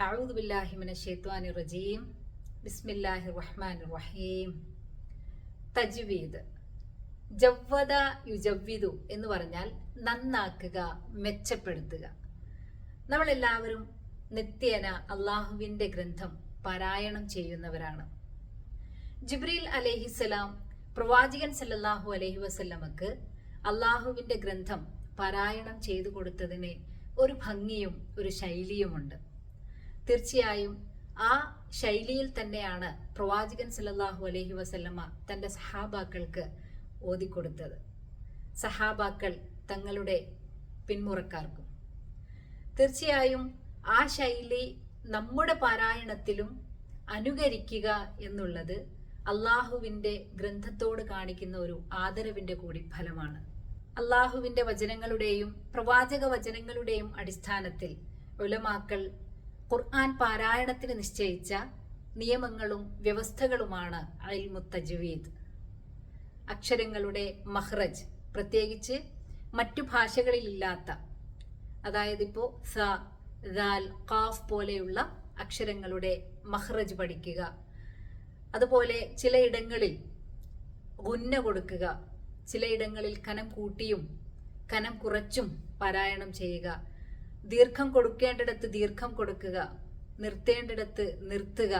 أعوذ بالله من الشيطان الرجيم بسم الله الرحمن الرحيم തജ്വീദ് ജവ്വദ യുജവ്വിദു എന്ന് പറഞ്ഞാൽ നന്നാക്കുക മെച്ചപ്പെടുത്തുക നമ്മളെല്ലാവരും നിത്യേന അള്ളാഹുവിൻ്റെ ഗ്രന്ഥം പാരായണം ചെയ്യുന്നവരാണ് ജിബ്രീൽ അലഹിസലാം പ്രവാചകൻ സല്ലല്ലാഹു അലൈഹി വസല്ലമക്ക് അള്ളാഹുവിൻ്റെ ഗ്രന്ഥം പാരായണം ചെയ്തു കൊടുത്തതിന് ഒരു ഭംഗിയും ഒരു ശൈലിയുമുണ്ട് തീർച്ചയായും ആ ശൈലിയിൽ തന്നെയാണ് പ്രവാചകൻ സല്ലല്ലാഹു അലഹി വസല്ലമ തന്റെ സഹാബാക്കൾക്ക് ഓതിക്കൊടുത്തത്. സഹാബാക്കൾ തങ്ങളുടെ പിന്മുറക്കാർക്കും തീർച്ചയായും ആ ശൈലി നമ്മുടെ പാരായണത്തിലും അനുകരിക്കുക എന്നുള്ളത് അള്ളാഹുവിന്റെ ഗ്രന്ഥത്തോട് കാണിക്കുന്ന ഒരു ആദരവിന്റെ കൂടി ഫലമാണ്. അള്ളാഹുവിന്റെ വചനങ്ങളുടെയും പ്രവാചക വചനങ്ങളുടെയും അടിസ്ഥാനത്തിൽ ഉലമാക്കൾ ഖുർആൻ പാരായണത്തിന് നിശ്ചയിച്ച നിയമങ്ങളും വ്യവസ്ഥകളുമാണ് അൽ മുത്തജ്വീദ് അക്ഷരങ്ങളുടെ മഹ്റജ് പ്രത്യേകിച്ച് മറ്റു ഭാഷകളിലില്ലാത്ത അതായത് ഇപ്പോൾ സ ദാൽ ഖാഫ് പോലെയുള്ള അക്ഷരങ്ങളുടെ മഹ്റജ് പഠിക്കുക. അതുപോലെ ചിലയിടങ്ങളിൽ ഗുന്ന കൊടുക്കുക. ചിലയിടങ്ങളിൽ കനം കൂട്ടിയും കനം കുറച്ചും പാരായണം ചെയ്യുക. ദീർഘം കൊടുക്കേണ്ടിടത്ത് ദീർഘം കൊടുക്കുക നിർത്തേണ്ടിടത്ത് നിർത്തുക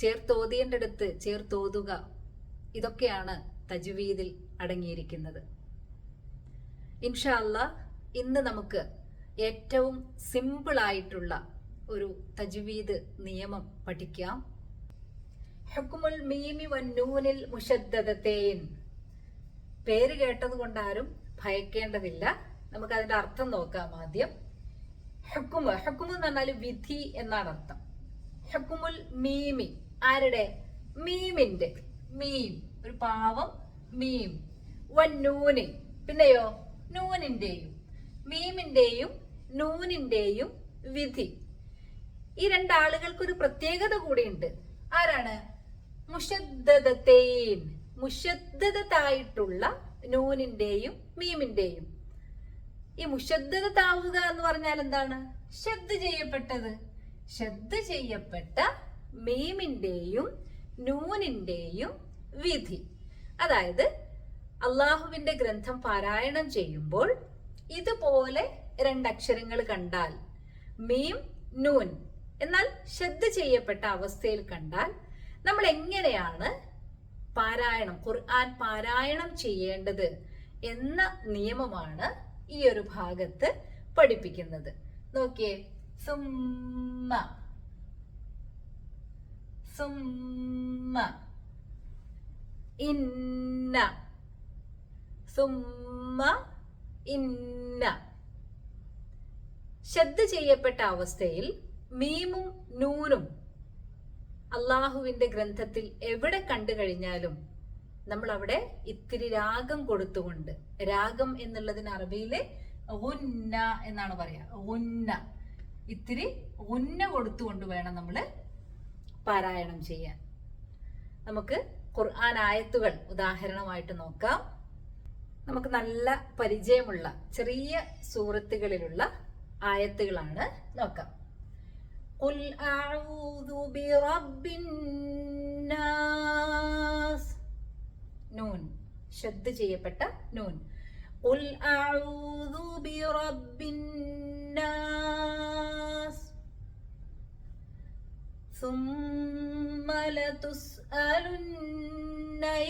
ചേർത്തോതിയേണ്ടിടത്ത് ചേർത്തോതുക ഇതൊക്കെയാണ് തജ്വീദിൽ അടങ്ങിയിരിക്കുന്നത്. ഇൻഷാ അല്ലാ ഇന്ന് നമുക്ക് ഏറ്റവും സിമ്പിളായിട്ടുള്ള ഒരു തജ്വീദ് നിയമം പഠിക്കാം. ഹുക്കുമുൽ മീമി വന്നൂനിൽ മുഷദ്ദതത്തേൻ പേര് കേട്ടത് കൊണ്ടാരും ഭയക്കേണ്ടതില്ല. നമുക്ക് അതിന്റെ അർത്ഥം നോക്കാം ആദ്യം. ഹുക്കുമ്. ഹുക്കുമ് എന്ന് പറഞ്ഞാൽ വിധി എന്നാണ് അർത്ഥം. ഹുക്കുമുൽ മീമി. ആരുടെ? മീമിന്റെ. മീം. ഒരു പാവം മീം. വന്നൂന് പിന്നെയോ? നൂനിന്റെയും. മീമിന്റെയും നൂനിന്റെയും വിധി. ഈ രണ്ടാളുകൾക്ക് ഒരു പ്രത്യേകത കൂടിയുണ്ട്. ആരാണ്? മുഷദ്ദതത്തേൻ മുഷദ്ദതായിട്ടുള്ള നൂനിന്റെയും മീമിന്റെയും. ഈ മുഷദ്ദതാവുക എന്ന് പറഞ്ഞാൽ എന്താണ്? ശബ്ദ ചെയ്യപ്പെട്ടത്. ശബ്ദ ചെയ്യപ്പെട്ട മീമിന്റെയും നൂനിന്റെയും വിധി. അതായത് അള്ളാഹുവിന്റെ ഗ്രന്ഥം പാരായണം ചെയ്യുമ്പോൾ ഇതുപോലെ രണ്ടക്ഷരങ്ങൾ കണ്ടാൽ മീം നൂൻ എന്നാൽ ശ്രദ്ധ ചെയ്യപ്പെട്ട അവസ്ഥയിൽ കണ്ടാൽ നമ്മൾ എങ്ങനെയാണ് പാരായണം ഖുർആൻ പാരായണം ചെയ്യേണ്ടത് എന്ന നിയമമാണ് ഈ ഒരു ഭാഗത്ത് പഠിപ്പിക്കുന്നത്. നോക്കിയേ. സുമ്മ. സുമ്മ. ഇന്ന. സുമ്മ ഇന്ന. ശബ്ദ ചെയ്യപ്പെട്ട അവസ്ഥയിൽ മീമും നൂനും അള്ളാഹുവിന്റെ ഗ്രന്ഥത്തിൽ എവിടെ കണ്ടു കഴിഞ്ഞാലും നമ്മൾ അവിടെ ഇത്തിരി രാഗം കൊടുത്തുകൊണ്ട് രാഗം എന്നുള്ളതിന് അറബിയിലെ ഉന്ന എന്നാണ് പറയാ ഉന്ന ഇത്തിരി ഉന്ന കൊടുത്തുകൊണ്ട് വേണം നമ്മൾ പാരായണം ചെയ്യാൻ നമുക്ക് ഖുർആൻ ആയത്തുകൾ ഉദാഹരണമായിട്ട് നോക്കാം നമുക്ക് നല്ല പരിചയമുള്ള ചെറിയ സൂറത്തുകളിലുള്ള ആയത്തുകളാണ് നോക്കാം قل أعوذ برب ശ്രദ്ധ ചെയ്യപ്പെട്ട നൂൻ قل أعوذ برب الناس ثم لتسألن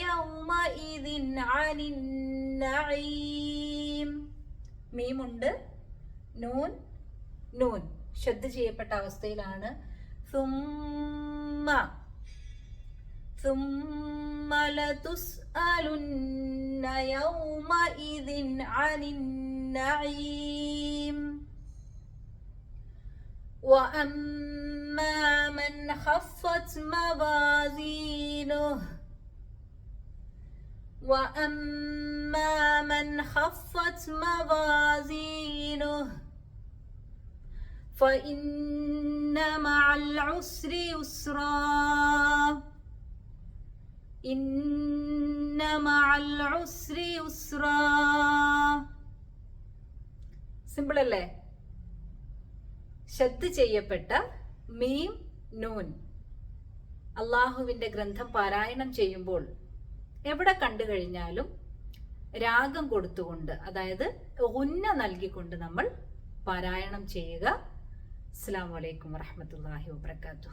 يومئذ عن النعيم മീമുണ്ട് നൂൻ നൂൻ ശ്രദ്ധ ചെയ്യപ്പെട്ട അവസ്ഥയിലാണ് സുമ്മ ثم لتسألن يومئذ عن النعيم. وأما من خفت موازينه وأما من خفت موازينه فإن مع العسر يسرا. സിമ്പിൾ അല്ലേ? ശബ്ദ ചെയ്യപ്പെട്ട മീം നൂൻ. അള്ളാഹുവിന്റെ ഗ്രന്ഥം പാരായണം ചെയ്യുമ്പോൾ എവിടെ കണ്ടു കഴിഞ്ഞാലും രാഗം കൊടുത്തുകൊണ്ട് അതായത് ഉന്ന നൽകിക്കൊണ്ട് നമ്മൾ പാരായണം ചെയ്യുക. അസ്സാം വലൈക്കും വറഹമത്തല്ലാഹി വാബർക്കാത്തു